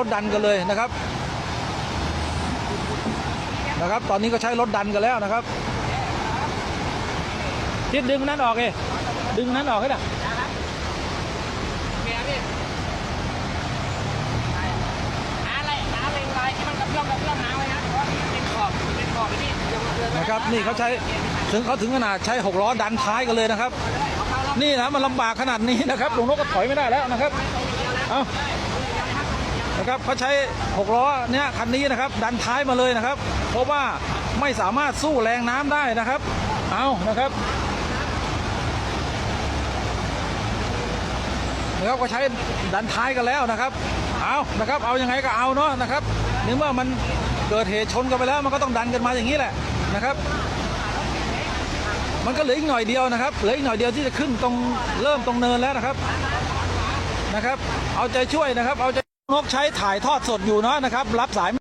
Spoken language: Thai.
รถดันกันเลยนะครับ นะครับ ตอนนี้ก็ใช้รถดันกันแล้วนะครับทิศดึงนั้นออกเองดึงนั้นออกให้ด่ะนะเพื่อมกระเพื่อมหาไว้นะเพราะว่าเป็นขอบนะครับ นี่เขาใช้ถึงเขาถึงขนาดใช้หกล้อดันท้ายกันเลยนะครับ นี่นะมันลำบากขนาดนี้นะครับลุงนกก็ถอยไม่ได้แล้วนะครับ เอา นะครับเขาใช้หกล้อเนี่ยคันนี้นะครับ ดันท้ายมาเลยนะครับ เพราะว่าไม่สามารถสู้แรงน้ำได้นะครับ เอานะครับนะครับก็ใช้ดันท้ายกันแล้วนะครับ เอานะครับ เอายังไงก็เอาเนาะนะครับในเมื่อมันเกิดเหตุชนกันไปแล้วมันก็ต้องดันกันมาอย่างนี้แหละนะครับ มันก็เหลืออีกหน่อยเดียวนะครับ เหลืออีกหน่อยเดียวที่จะขึ้นตรงเริ่มตรงเนินแล้วนะครับนะครับ เอาใจช่วยนะครับ เอาใจ นกใช้ถ่ายทอดสดอยู่เนาะนะครับ รับสาย